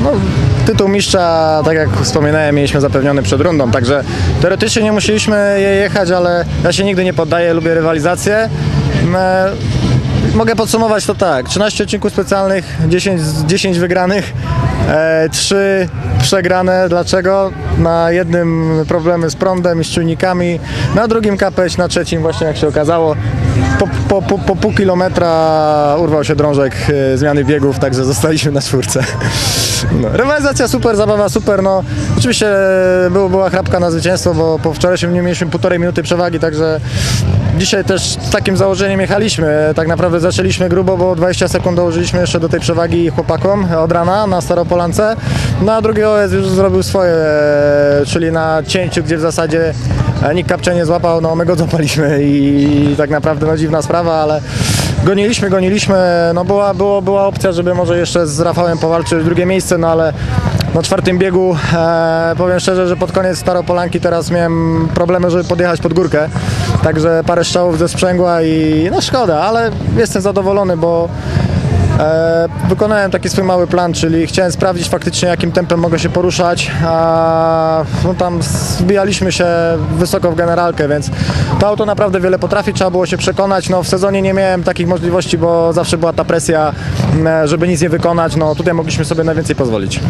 no, tytuł mistrza, tak jak wspominałem, mieliśmy zapewniony przed rundą, także teoretycznie nie musieliśmy je jechać, ale ja się nigdy nie poddaję, lubię rywalizację. E, Mogę podsumować to tak, 13 odcinków specjalnych, 10, z 10 wygranych, e, 3 przegrane. Dlaczego? Na jednym problemy z prądem i z czujnikami, na drugim kapeć, na trzecim właśnie jak się okazało. Po, po, po, po pół kilometra urwał się drążek e, zmiany biegów, także zostaliśmy na czwórce. No, rywalizacja super, zabawa super, no oczywiście był, była chrapka na zwycięstwo, bo po wczorajszym dniu mieliśmy półtorej minuty przewagi, także dzisiaj też z takim założeniem jechaliśmy. Tak naprawdę zaczęliśmy grubo, bo 20 sekund dołożyliśmy jeszcze do tej przewagi chłopakom od rana na Staropolance. No a drugi OS już zrobił swoje, czyli na cięciu, gdzie w zasadzie e, nikt kapcze nie złapał, no my go złapaliśmy i tak naprawdę no dziwna sprawa, ale goniliśmy, goniliśmy, no była, było, była opcja, żeby może jeszcze z Rafałem powalczyć drugie miejsce, no ale na czwartym biegu e, powiem szczerze, że pod koniec Staropolanki teraz miałem problemy, żeby podjechać pod górkę, także parę strzałów ze sprzęgła i no szkoda, ale jestem zadowolony, bo E, wykonałem taki swój mały plan, czyli chciałem sprawdzić faktycznie jakim tempem mogę się poruszać, a no tam zbijaliśmy się wysoko w generalkę, więc to auto naprawdę wiele potrafi, trzeba było się przekonać. No, w sezonie nie miałem takich możliwości, bo zawsze była ta presja, m, żeby nic nie wykonać, no tutaj mogliśmy sobie najwięcej pozwolić.